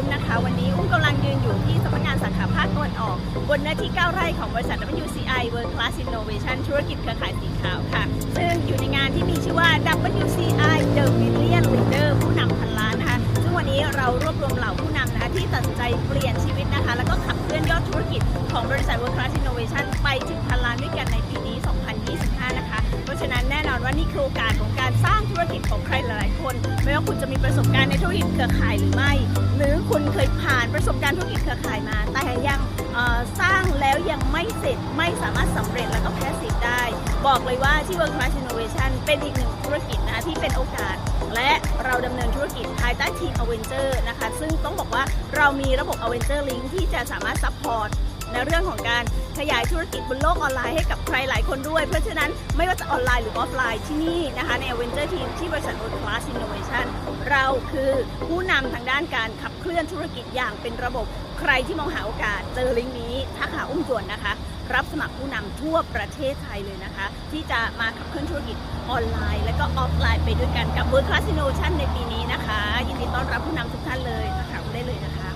อุ้มนะคะ วันนี้อุ้มกำลังยืนอยู่ที่สำนักงานสาขาภาคตะวันออก บนเนื้อที่ 9 ไร่ของบริษัท WCI World Class Innovation ธุรกิจเครือข่ายสีขาวค่ะ ซึ่งอยู่ในงานที่มีชื่อว่า WCI The Million Leader ผู้นำพันล้านนะคะ ซึ่งวันนี้เรารวบรวมเหล่าผู้นำนะคะที่ตัดสินใจเปลี่ยนชีวิตนะคะ แล้วก็ขับเคลื่อนยอดธุรกิจของบริษัท World Class อนว่านี่คือโอกาสของการสร้างธุรกิจของใครหลายๆคน ไม่ว่าคุณจะมีประสบการณ์ในธุรกิจเครือข่ายหรือไม่ หรือคุณเคยผ่านประสบการณ์ธุรกิจเครือข่ายมา แต่ยังสร้างแล้วยังไม่เสร็จไม่สามารถสำเร็จแล้วก็แพสซีฟได้ บอกเลยว่าที่ World Class Innovation เป็นอีกหนึ่งธุรกิจนะคะที่เป็นโอกาส และเราดำเนินธุรกิจภายใต้ทีม a v e n g e r นะคะ ซึ่งต้องบอกว่าเรามีระบบ a v e n g e r Link ที่จะสามารถซัพพอร์ต ในเรื่องของการขยายธุรกิจบนโลกออนไลน์ให้กับใครหลายคนด้วย เพราะฉะนั้นไม่ว่าจะออนไลน์หรือออฟไลน์ที่นี่นะคะใน a v e n g e r Team ที่บริษัท World Class Innovation เราคือผู้นำทางด้านการขับเคลื่อนธุรกิจอย่างเป็นระบบใครที่มองหาโอกาสเจอลิงก์นี้ทักหาอุ้มจวนนะคะ รับสมัครผู้นำทั่วประเทศไทยเลยนะคะ ที่จะมาขับเคลื่อนธุรกิจออนไลน์ และก็ออฟไลน์ไปด้วยกันกับ World Class Innovation ในปีนี้นะคะ ยินดีต้อนรับผู้นำทุกท่านเลยทักหาได้เลยนะคะ